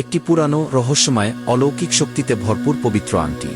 একটি পুরানো, রহস্যময়, অলৌকিক শক্তিতে ভরপুর পবিত্র আংটি।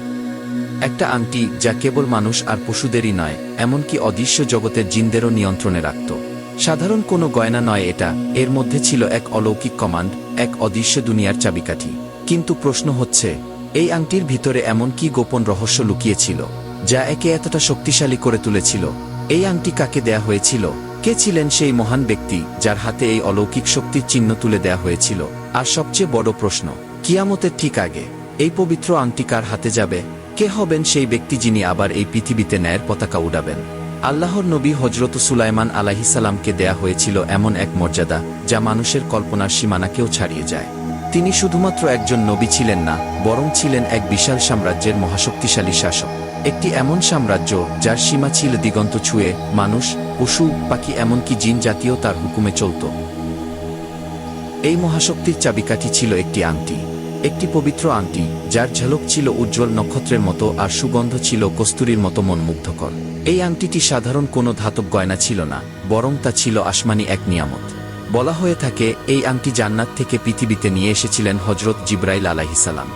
একটা আংটি যা কেবল মানুষ আর পশুদেরই নয়, এমনকি অদৃশ্য জগতের জিনদেরও নিয়ন্ত্রণে রাখত। সাধারণ কোনো গয়না নয় এটা, এর মধ্যে ছিল এক অলৌকিক কমান্ড, এক অদৃশ্য দুনিয়ার চাবিকাঠি। কিন্তু প্রশ্ন হচ্ছে, এই আংটির ভিতরে এমন কি গোপন রহস্য লুকিয়েছিল, যা একে এতটা শক্তিশালী করে তুলেছিল? এই আংটি কাকে দেয়া হয়েছিল? কে ছিলেন সেই মহান ব্যক্তি, যার হাতে এই অলৌকিক শক্তির চিহ্ন তুলে দেয়া হয়েছিল? আর সবচেয়ে বড় প্রশ্ন, কিয়ামতের ঠিক আগে, এই পবিত্র আংটি কার হাতে যাবে? কে হবেন সেই ব্যক্তি যিনি আবার এই পৃথিবীতে ন্যায়ের পতাকা উড়াবেন? আল্লাহর নবী হজরত সুলাইমান আলাহিসাল্লামকে দেয়া হয়েছিল এমন এক মর্যাদা, যা মানুষের কল্পনার সীমানাকেও ছাড়িয়ে যায়। তিনি শুধুমাত্র একজন নবী ছিলেন না, বরং ছিলেন এক বিশাল সাম্রাজ্যের মহাশক্তিশালী শাসক। একটি এমন সাম্রাজ্য, যার সীমা ছিল দিগন্ত ছুঁয়ে মানুষ, পশু, পাখি, এমনকি জিন জাতীয় তার হুকুমে চলত। এই মহাশক্তির চাবিকাঠি ছিল একটি আংটি, একটি পবিত্র আংটি, যার ঝলক ছিল উজ্জ্বল নক্ষত্রের মতো আর সুগন্ধ ছিল কস্তুরীর মতো মনমুগ্ধকর। এই আংটিটি সাধারণ কোনো ধাতব গয়না ছিল না, বরং তা ছিল আসমানি এক নিয়ামত। বলা হয়ে থাকে, এই আংটি জান্নাত থেকে পৃথিবীতে নিয়ে এসেছিলেন হজরত জিব্রাইল আলাহিসাল্লাম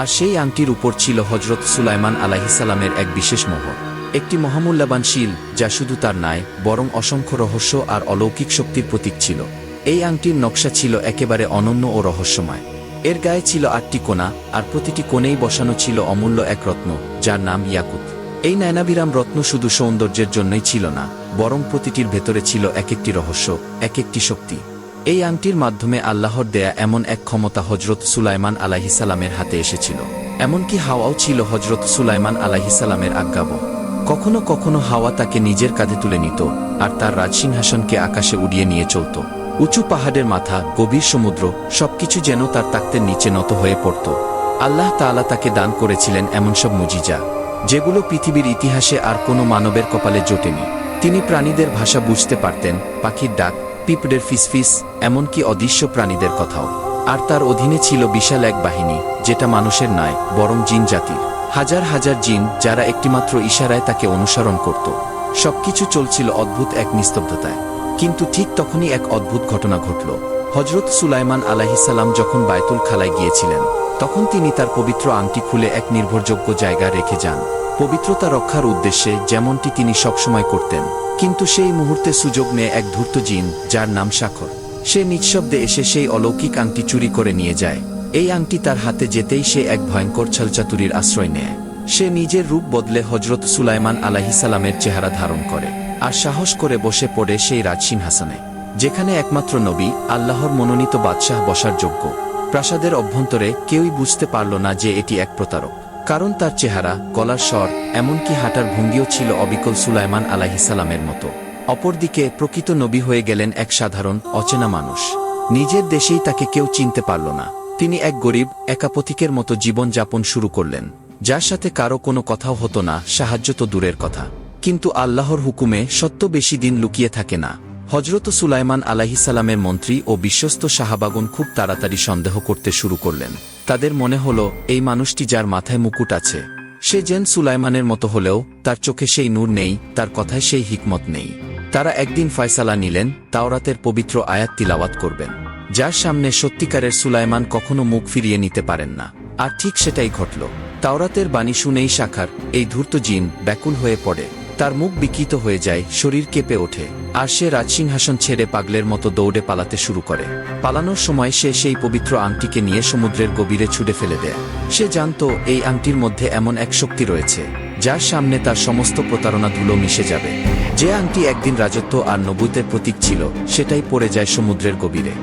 আর সেই আংটির উপর ছিল হজরত সুলাইমান আলাহিসাল্লামের এক বিশেষ মোহর, একটি মহামূল্যবান শিল, যা শুধু তার নয়, বরং অসংখ্য রহস্য আর অলৌকিক শক্তির প্রতীক ছিল। এই আংটির নকশা ছিল একেবারে অনন্য ও রহস্যময়। এর গায়ে ছিল আটটি কোণা আর প্রতিটি কোণেই বসানো ছিল অমূল্য এক রত্ন, যার নাম ইয়াকুত। এই নয়নাবিরাম রত্ন শুধু সৌন্দর্যের জন্যই ছিল না, বরং প্রতিটির ভেতরে ছিল এক একটি রহস্য এক একটি শক্তি। এই আংটির মাধ্যমে আল্লাহর দেয়া এমন এক ক্ষমতা হজরত সুলাইমান আলাহিসাল্লামের হাতে এসেছিল। এমনকি হাওয়াও ছিল হজরত সুলাইমান আলাহিসাল্লামের আজ্ঞাব কখনো কখনো হাওয়া তাকে নিজের কাঁধে তুলে নিত, আর তার রাজসিংহাসনকে আকাশে উড়িয়ে নিয়ে চলত। উঁচু পাহাড়ের মাথা, গভীর সমুদ্র, সবকিছু যেন তার তাক্তের নিচে নত হয়ে পড়ত। আল্লাহ তাআলা তাকে দান করেছিলেন এমন সব মুজিজা, যেগুলো পৃথিবীর ইতিহাসে আর কোনো মানবের কপালে জোটেনি। তিনি প্রাণীদের ভাষা বুঝতে পারতেন, পাখির ডাক, পিঁপড়ের ফিসফিস, এমনকি অদৃশ্য প্রাণীদের কথাও। আর তার অধীনে ছিল বিশাল এক বাহিনী, যেটা মানুষের নয়, বরং জিন জাতির। হাজার হাজার জিন, যারা একটিমাত্র ইশারায় তাকে অনুসরণ করত। সবকিছু চলছিল অদ্ভুত এক নিস্তব্ধতায়। কিন্তু ঠিক তখনই এক অদ্ভুত ঘটনা ঘটল। হজরত সুলাইমান আলাহিসাল্লাম যখন বায়তুল খালায় গিয়েছিলেন, তখন তিনি তার পবিত্র আংটি খুলে এক নির্ভরযোগ্য জায়গা রেখে যান। পবিত্রতা রক্ষার উদ্দেশ্যে যেমনটি তিনি সবসময় করতেন, কিন্তু সেই মুহূর্তে সুযোগ নেয় এক ধূর্ত জিন, যার নাম সাখর সে নিঃশব্দে এসে সেই অলৌকিক আংটি চুরি করে নিয়ে যায়। এই আংটি তার হাতে যেতেই সে এক ভয়ঙ্কর ছলচাতুরির আশ্রয় নেয়। সে নিজের রূপ বদলে হজরত সুলাইমান আলাহিসাল্লামের চেহারা ধারণ করে। আর সাহস করে বসে পড়ে সেই রাজসিংহাসনে যেখানে একমাত্র নবী, আল্লাহর মনোনীত বাদশাহ বসার যোগ্য। প্রাসাদের অভ্যন্তরে কেউই বুঝতে পারল না যে এটি এক প্রতারক। কারণ তার চেহারা, গলার স্বর, এমনকি হাঁটার ভঙ্গিও ছিল অবিকল সুলাইমান আলাহিসাল্লামের মতো। অপরদিকে প্রকৃত নবী হয়ে গেলেন এক সাধারণ, অচেনা মানুষ। নিজের দেশেই তাকে কেউ চিনতে পারল না। তিনি এক গরিব একাপথিকের মতো জীবন যাপন শুরু করলেন। যার সাথে কারও কোনো কথাও হতো না, সাহায্য তো দূরের কথা। কিন্তু আল্লাহর হুকুমে সত্য বেশি দিন লুকিয়ে থাকে না। হজরত সুলাইমান আলাহিসাল্লামের মন্ত্রী ও বিশ্বস্ত শাহাবাগুন খুব তাড়াতাড়ি সন্দেহ করতে শুরু করলেন। তাদের মনে হল, এই মানুষটি যার মাথায় মুকুট আছে। সে যেন সুলাইমানের মতো হলেও, তার চোখে সেই নূর নেই, তার কথায় সেই হিকমত নেই। তারা একদিন ফয়সালা নিলেন, তাওরাতের পবিত্র আয়াত তিলাওয়াত করবেন। যার সামনে সত্যিকারের সুলাইমান কখনো মুখ ফিরিয়ে নিতে পারেন না। আর ঠিক সেটাই ঘটল। তাওরাতের বাণী শুনেই শাখার, এই ধূর্ত জিন ব্যাকুল হয়ে পড়ে। তার মুখ বিকৃত হয়ে যায়, শরীর কেঁপে ওঠে, আর সে রাজসিংহাসন ছেড়ে পাগলের মতো দৌড়ে পালাতে শুরু করে। পালানোর সময় সে সেই পবিত্র আংটিকে নিয়ে সমুদ্রের গভীরে ছুটে ফেলে দেয়। সে জানত, এই আংটির মধ্যে এমন এক শক্তি রয়েছে, যার সামনে তার সমস্ত প্রতারণা ধুলো মিশে যাবে। যে আংটি একদিন রাজত্ব আর নবুতের প্রতীক ছিল, সেটাই পড়ে যায় সমুদ্রের গভীরে।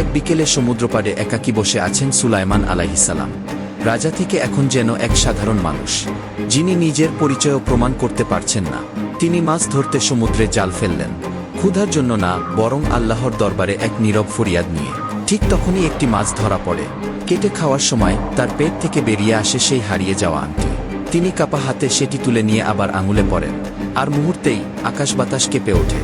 এক বিকেলে সমুদ্রপাড়ে একাকী বসে আছেন সুলাইমান আলাহিসাল্লাম রাজা থেকে এখন যেন এক সাধারণ মানুষ, যিনি নিজের পরিচয়ও প্রমাণ করতে পারছেন না। তিনি মাছ ধরতে সমুদ্রে জাল ফেললেন। ক্ষুধার জন্য না, বরং আল্লাহর দরবারে এক নীরব ফরিয়াদ নিয়ে। ঠিক তখনই একটি মাছ ধরা পড়ে। কেটে খাওয়ার সময় তার পেট থেকে বেরিয়ে আসে সেই হারিয়ে যাওয়া আংটি। তিনি কাপা হাতে সেটি তুলে নিয়ে আবার আঙুলে পড়েন। আর মুহূর্তেই আকাশ বাতাস কেঁপে ওঠে।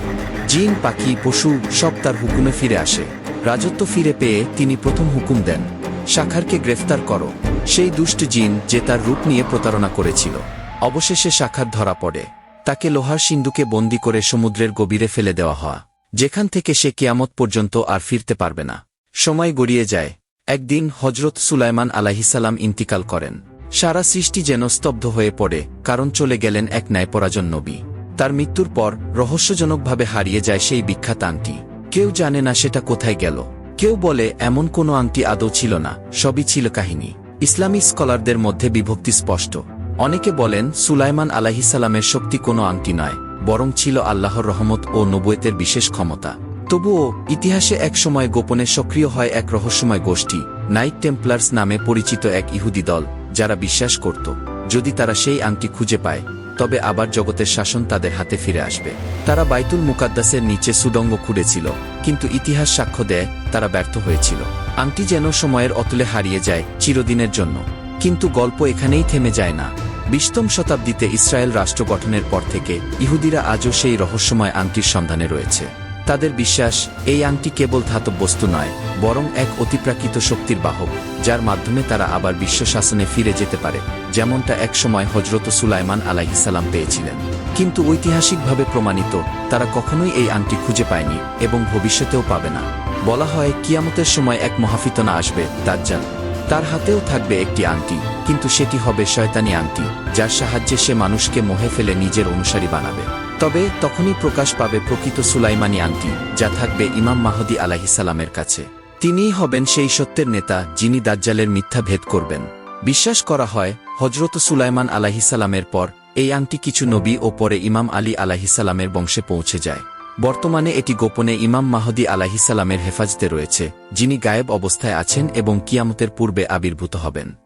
জিন, পাখি, পশু সব তার হুকুমে ফিরে আসে। রাজত্ব ফিরে পেয়ে তিনি প্রথম হুকুম দেন, শাখারকে গ্রেফতার করো। সেই দুষ্ট জিন যে তার রূপ নিয়ে প্রতারণা করেছিল। অবশেষে শাখার ধরা পড়ে। তাকে লোহার সিন্ধুকে বন্দি করে সমুদ্রের গভীরে ফেলে দেওয়া হয়। যেখান থেকে সে কেয়ামত পর্যন্ত আর ফিরতে পারবে না। সময় গড়িয়ে যায়। একদিন হজরত সুলাইমান আলাহিসাল্লাম ইন্তিকাল করেন। সারা সৃষ্টি যেন স্তব্ধ হয়ে পড়ে, কারণ চলে গেলেন এক ন্যায়পরাজন নবী। তার মৃত্যুর পর রহস্যজনকভাবে হারিয়ে যায় সেই বিখ্যাত আংটি। কেউ জানে না সেটা কোথায় গেল। কেউ বলে, এমন কোনো আংটি আদৌ ছিল না, সবই ছিল কাহিনী। ইসলামী স্কলারদের মধ্যে বিভক্তি স্পষ্ট। অনেকে বলেন, সুলাইমান আলাহিসাল্লামের শক্তি কোনো আংটি নয়, বরং ছিল আল্লাহর রহমত ও নবুয়েতের বিশেষ ক্ষমতা। তবুও, ইতিহাসে এক সময় গোপনে সক্রিয় হয় এক রহস্যময় গোষ্ঠী, নাইট টেম্পলার্স নামে পরিচিত এক ইহুদি দল, যারা বিশ্বাস করত, যদি তারা সেই আংটি খুঁজে পায়, তবে আবার জগতের শাসন তাদের হাতে ফিরে আসবে। তারা বাইতুল মুকাদ্দাসের নিচে সুডঙ্গ খুঁড়েছিল, কিন্তু ইতিহাস সাক্ষ্য দেয়, তারা ব্যর্থ হয়েছিল। আংটি যেন সময়ের অতলে হারিয়ে যায় চিরদিনের জন্য। কিন্তু গল্প এখানেই থেমে যায় না। বিশতম শতাব্দীতে ইসরায়েল রাষ্ট্র গঠনের পর থেকে ইহুদিরা আজও সেই রহস্যময় আংটির সন্ধানে রয়েছে। তাদের বিশ্বাস, এই আংটি কেবল ধাতব বস্তু নয়, বরং এক অতিপ্রাকৃত শক্তির বাহক, যার মাধ্যমে তারা আবার বিশ্ব শাসনে ফিরে যেতে পারে, যেমনটা একসময় হজরত সুলাইমান আলাইহিসাল্লাম পেয়েছিলেন। কিন্তু ঐতিহাসিকভাবে প্রমাণিত, তারা কখনোই এই আংটি খুঁজে পায়নি এবং ভবিষ্যতেও পাবে না। বলা হয় কিয়ামতের সময় এক মহাফিতনা আসবে, দাজ্জাল। তার হাতেও থাকবে একটি আংটি, কিন্তু সেটি হবে শয়তানি আংটি, যার সাহায্যে সে মানুষকে মোহে ফেলে নিজের অনুসারী বানাবে। তবে তখনই প্রকাশ পাবে প্রকৃত সুলাইমানি আংটি, যা থাকবে ইমাম মাহদি আলাহিসাল্লামের কাছে। তিনিই হবেন সেই সত্যের নেতা, যিনি দাজ্জালের মিথ্যা ভেদ করবেন। বিশ্বাস করা হয় হজরত সুলাইমান আলাহিসাল্লামের পর, এই আংটি কিছু নবী ও পরে ইমাম আলী আলাহিসাল্লামের বংশে পৌঁছে যায়। বর্তমানে এটি গোপনে ইমাম মাহদি আলাহিসাল্লামের হেফাজতে রয়েছে, যিনি গায়েব অবস্থায় আছেন এবং কিয়ামতের পূর্বে আবির্ভূত হবেন।